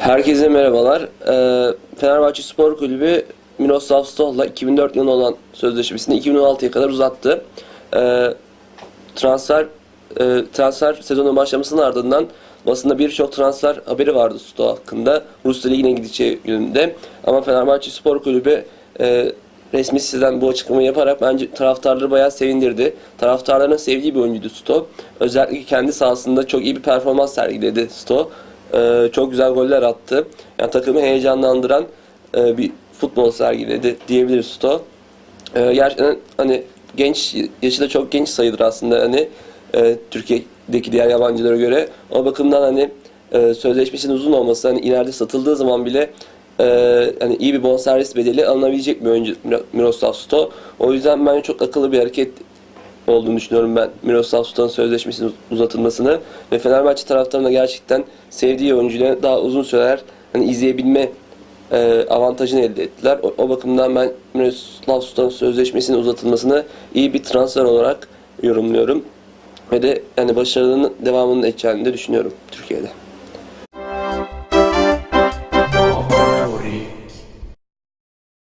Herkese merhabalar. Ee, Fenerbahçe Spor Kulübü Miroslav Stoh'la 2004 yılında olan sözleşmesini 2016'ya kadar uzattı. Ee, transfer e, transfer sezonun başlamasının ardından basında birçok transfer haberi vardı Stoh hakkında. Rusya Ligi'ne gideceği yönünde. Ama Fenerbahçe Spor Kulübü e, resmi siteden bu açıklamayı yaparak bence taraftarları bayağı sevindirdi. Taraftarların sevdiği bir oyuncuydu Stoh. Özellikle kendi sahasında çok iyi bir performans sergiledi Stoh. Ee, çok güzel goller attı. Yani takımı heyecanlandıran e, bir futbol sergiledi diyebiliriz Sto. Ee, gerçekten hani genç yaşı da çok genç sayılır aslında hani e, Türkiye'deki diğer yabancılara göre. O bakımdan hani e, sözleşmesinin uzun olması hani ileride satıldığı zaman bile e, hani iyi bir bonservis bedeli alınabilecek bir oyuncu Miroslav Sto. O yüzden bence çok akıllı bir hareket olduğunu düşünüyorum ben Miroslav Stoğ'un sözleşmesinin uzatılmasını ve Fenerbahçe taraftarına gerçekten sevdiği oyuncuları daha uzun süreler hani izleyebilme e, avantajını elde ettiler. O, o bakımdan ben Miroslav Stoğ'un sözleşmesinin uzatılmasını iyi bir transfer olarak yorumluyorum ve de yani başarının devamının edeceğini de düşünüyorum Türkiye'de.